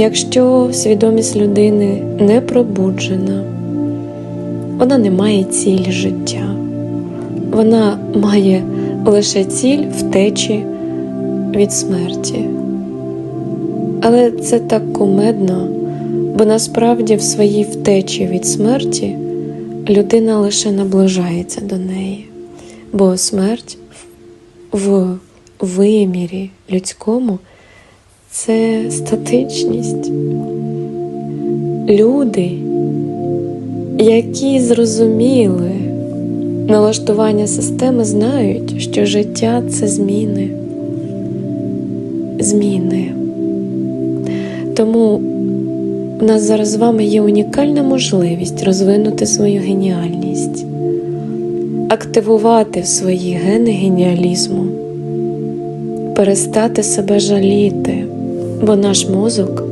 Якщо свідомість людини не пробуджена, вона не має цілі життя, вона має лише ціль втечі від смерті. Але це так кумедно, бо насправді в своїй втечі від смерті людина лише наближається до неї, бо смерть в вимірі людському це статичність. Люди, які зрозуміли налаштування системи, знають, що життя це зміни. Зміни. Тому у нас зараз з вами є унікальна можливість розвинути свою геніальність, активувати свої гени геніалізму, перестати себе жаліти, бо наш мозок